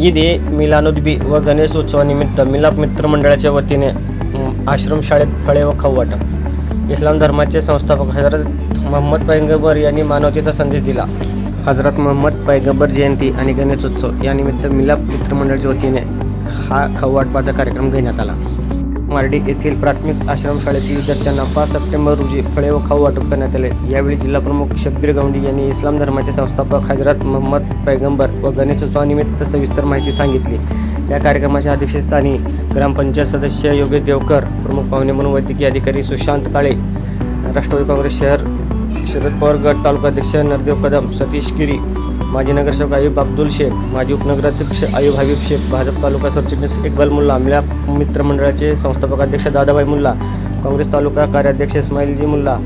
ईद ए मिलानुद्बी व गणेश उत्सवानिमित्त मिलाप मित्र मंडळाच्या वतीने आश्रमशाळेत फळे व खाऊ वाटप इस्लाम धर्माचे संस्थापक हजरत मोहम्मद पैगंबर यांनी मानवतेचा संदेश दिला हजरत मोहम्मद पैगंबर जयंती आणि गणेशोत्सव यानिमित्त मिलाप मित्रमंडळाच्या वतीने हा खाऊ वाटपाचा कार्यक्रम घेण्यात आला मार्डी येथील प्राथमिक आश्रमशाळेतील विद्यार्थ्यांना पाच सप्टेंबर रोजी फळे व खाऊ वाटप करण्यात आले. यावेळी जिल्हाप्रमुख शब्बीर गौंडी यांनी इस्लाम धर्माचे संस्थापक हजरत मोहम्मद पैगंबर व गणेशोत्सवानिमित्त सविस्तर माहिती सांगितली. या कार्यक्रमाच्या अध्यक्षस्थानी ग्रामपंचायत सदस्य योगेश देवकर प्रमुख पाहुणे म्हणून वैद्यकीय अधिकारी सुशांत काळे राष्ट्रवादी काँग्रेस शहर शरद पवार गट तालुका अध्यक्ष नरदेव कदम सतीश गिरी माजी नगरसेवक आयुब अब्दुल शेख माजी उपनगराध्यक्ष आयुब हबीब शेख भाजप तालुका सरचिटणीस इकबाल मुल्ला मिळा मित्रमंडळाचे संस्थापक अध्यक्ष दादाभाई मुल्ला काँग्रेस तालुका कार्याध्यक्ष इस्माईलजी मुल्ला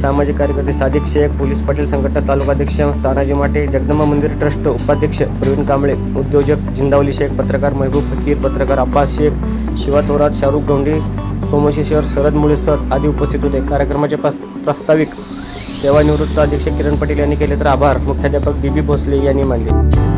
सामाजिक कार्यकर्ते सादिक शेख पोलीस पाटील संघटना तालुकाध्यक्ष तानाजी माटे जगदंबा मंदिर ट्रस्ट उपाध्यक्ष प्रवीण कांबळे उद्योजक जिंदावली शेख पत्रकार महबूब फकीर पत्रकार अब्बास शेख शिवा थोरात शाहरुख गौंडी सोमशेश्वर शरद मुळे सर आदी उपस्थित होते. कार्यक्रमाचे प्रस्ताविक प्रास्ताविक सेवानिवृत्त अध्यक्ष किरण पटेल यांनी केले तर आभार. मुख्याध्यापक बी बी भोसले यांनी मानले.